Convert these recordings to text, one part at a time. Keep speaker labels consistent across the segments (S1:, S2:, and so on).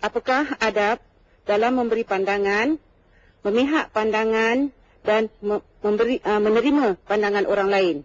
S1: Apakah adab dalam memberi pandangan, memihak pandangan dan me- memberi uh, menerima pandangan orang lain?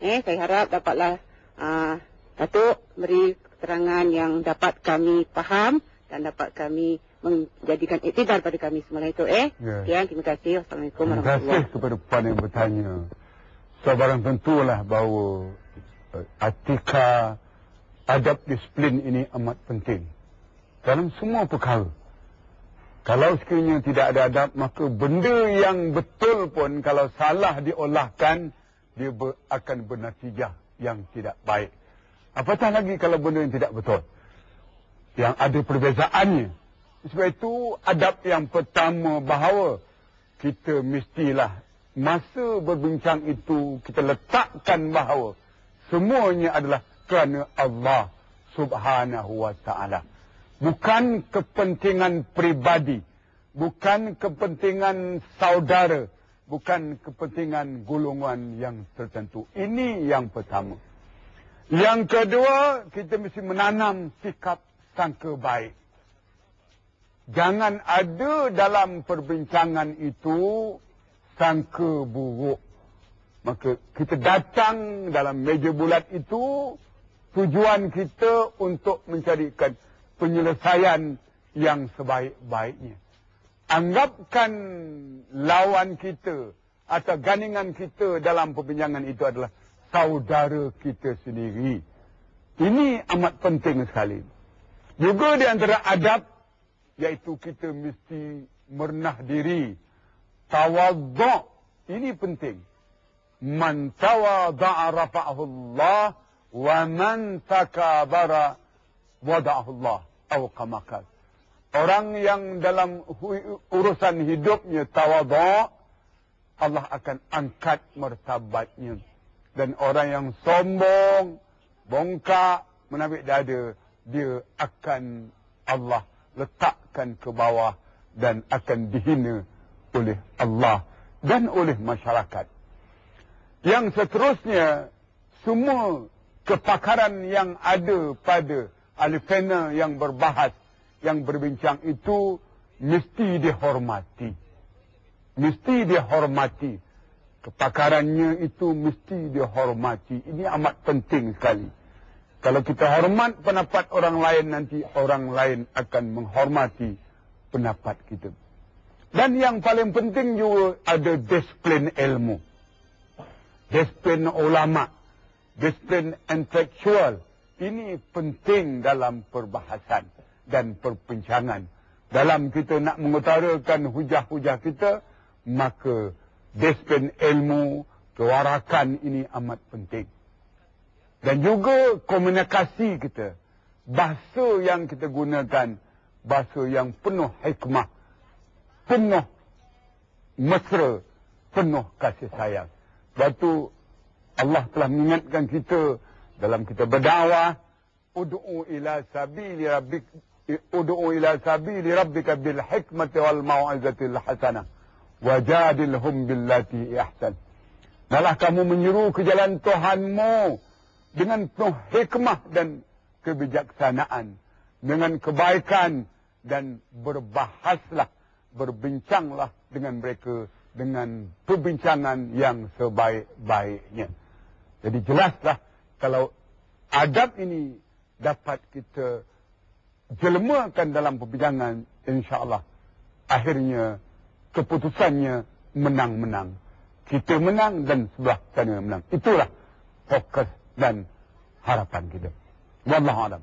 S1: Eh, saya harap dapatlah uh, Datuk beri keterangan yang dapat kami faham dan dapat kami menjadikan iktibar pada kami semua itu eh.
S2: Ya.
S1: Sekian, terima kasih. Assalamualaikum
S2: Terima
S1: warahmatullahi
S2: kasih kepada puan yang bertanya. So barang tentulah bahawa uh, etika adab disiplin ini amat penting. Dalam semua perkara. Kalau sekiranya tidak ada adab, maka benda yang betul pun kalau salah diolahkan, dia ber, akan bernatijah yang tidak baik. Apatah lagi kalau benda yang tidak betul. Yang ada perbezaannya. Sebab itu adab yang pertama bahawa kita mestilah masa berbincang itu kita letakkan bahawa semuanya adalah kerana Allah Subhanahu wa taala. Bukan kepentingan pribadi, bukan kepentingan saudara, bukan kepentingan golongan yang tertentu. Ini yang pertama. Yang kedua, kita mesti menanam sikap sangka baik. Jangan ada dalam perbincangan itu sangka buruk. Maka kita datang dalam meja bulat itu tujuan kita untuk mencarikan penyelesaian yang sebaik-baiknya. Anggapkan lawan kita atau gandingan kita dalam perbincangan itu adalah saudara kita sendiri. Ini amat penting sekali. Juga di antara adab iaitu kita mesti merenah diri. Tawadhu' ini penting. Man tawadha'a rafa'ahu Allah wa man takabara wada'ahu Atau kamakal. Orang yang dalam urusan hidupnya tawadhu' Allah akan angkat martabatnya. Dan orang yang sombong, bongkak, menabik dada, dia akan Allah letakkan ke bawah dan akan dihina oleh Allah dan oleh masyarakat. Yang seterusnya, semua kepakaran yang ada pada ahli panel yang berbahas, yang berbincang itu mesti dihormati. Mesti dihormati. Kepakarannya itu mesti dihormati. Ini amat penting sekali. Kalau kita hormat pendapat orang lain, nanti orang lain akan menghormati pendapat kita. Dan yang paling penting juga ada disiplin ilmu. Disiplin ulama. Disiplin intelektual. Ini penting dalam perbahasan dan perbincangan. Dalam kita nak mengutarakan hujah-hujah kita, maka disiplin ilmu, kewarakan ini amat penting. Dan juga komunikasi kita. Bahasa yang kita gunakan, bahasa yang penuh hikmah, penuh mesra, penuh kasih sayang. Sebab tu Allah telah mengingatkan kita dalam kita berdakwah, ud'u ila sabili rabbik ud'u ila sabili rabbika bil hikmati wal mau'izatil hasanah wajadilhum billati ihsan. Dalam kamu menyeru ke jalan Tuhanmu dengan penuh hikmah dan kebijaksanaan, dengan kebaikan dan berbahaslah, berbincanglah dengan mereka dengan perbincangan yang sebaik-baiknya. Jadi jelaslah kalau adab ini dapat kita jelmakan dalam perbincangan, insya-Allah akhirnya keputusannya menang-menang. Kita menang dan sebelah sana menang. Itulah fokus dan harapan kita. Wallahu a'lam.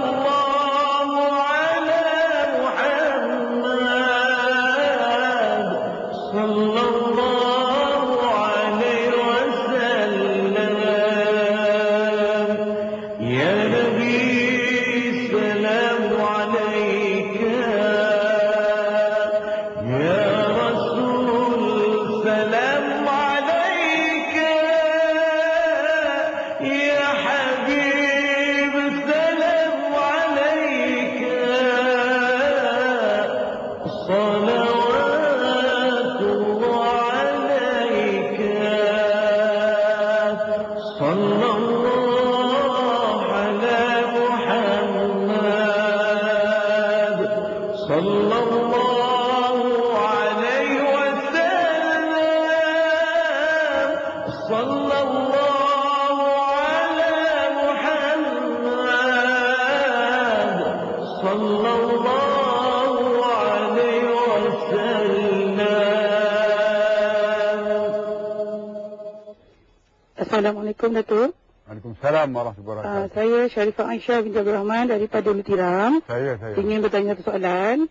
S1: Assalamualaikum Datuk.
S2: Waalaikumsalam warahmatullahi
S1: Uh,
S2: wabarakatuh.
S1: saya Sharifah Aisyah binti Abdul Rahman daripada Lutiram.
S2: Saya, saya.
S1: Ingin bertanya satu soalan.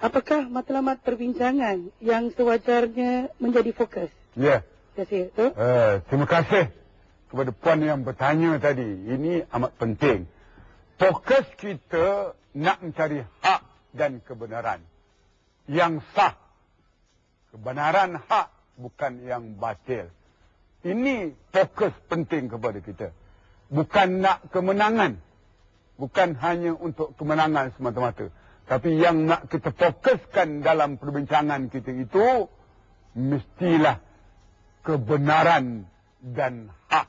S1: Apakah matlamat perbincangan yang sewajarnya menjadi fokus?
S2: Ya.
S1: Terima kasih.
S2: Uh, terima kasih kepada puan yang bertanya tadi. Ini amat penting. Fokus kita nak mencari hak dan kebenaran. Yang sah. Kebenaran hak bukan yang batil. Ini fokus penting kepada kita. Bukan nak kemenangan. Bukan hanya untuk kemenangan semata-mata. Tapi yang nak kita fokuskan dalam perbincangan kita itu, mestilah kebenaran dan hak.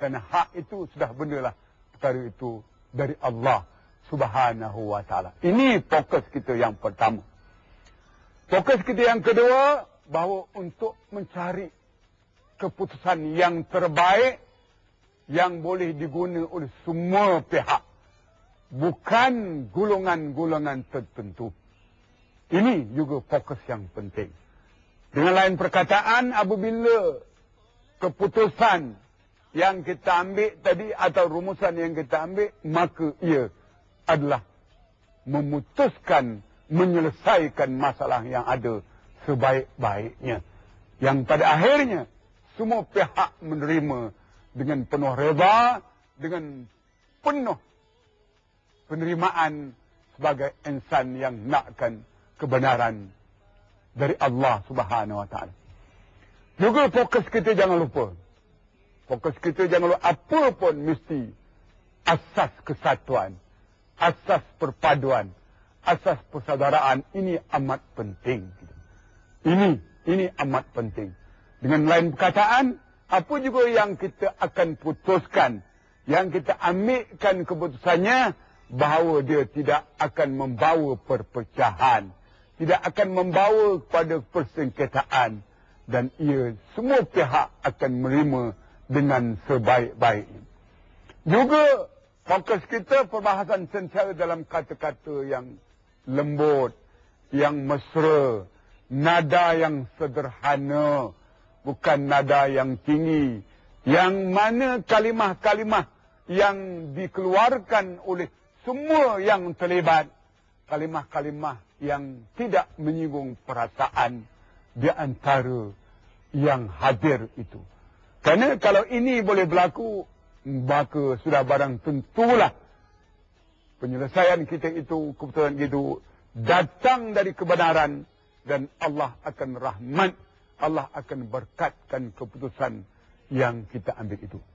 S2: Kerana hak itu sudah benalah perkara itu dari Allah subhanahu wa ta'ala. Ini fokus kita yang pertama. Fokus kita yang kedua, bahawa untuk mencari keputusan yang terbaik yang boleh diguna oleh semua pihak. Bukan golongan-golongan tertentu. Ini juga fokus yang penting. Dengan lain perkataan, apabila keputusan yang kita ambil tadi atau rumusan yang kita ambil, maka ia adalah memutuskan, menyelesaikan masalah yang ada sebaik-baiknya. Yang pada akhirnya, semua pihak menerima dengan penuh reda, dengan penuh penerimaan sebagai insan yang nakkan kebenaran dari Allah Subhanahu wa taala. Juga fokus kita jangan lupa. Fokus kita jangan lupa apa pun mesti asas kesatuan, asas perpaduan, asas persaudaraan ini amat penting. Ini ini amat penting. Dengan lain perkataan, apa juga yang kita akan putuskan, yang kita ambilkan keputusannya bahawa dia tidak akan membawa perpecahan, tidak akan membawa kepada persengketaan dan ia semua pihak akan menerima dengan sebaik-baiknya. Juga fokus kita perbahasan sentiasa dalam kata-kata yang lembut, yang mesra, nada yang sederhana, bukan nada yang tinggi, yang mana kalimah-kalimah yang dikeluarkan oleh semua yang terlibat, kalimah-kalimah yang tidak menyinggung perasaan di antara yang hadir itu. Kerana kalau ini boleh berlaku, maka sudah barang tentulah penyelesaian kita itu, keputusan itu datang dari kebenaran dan Allah akan rahmat, Allah akan berkatkan keputusan yang kita ambil itu.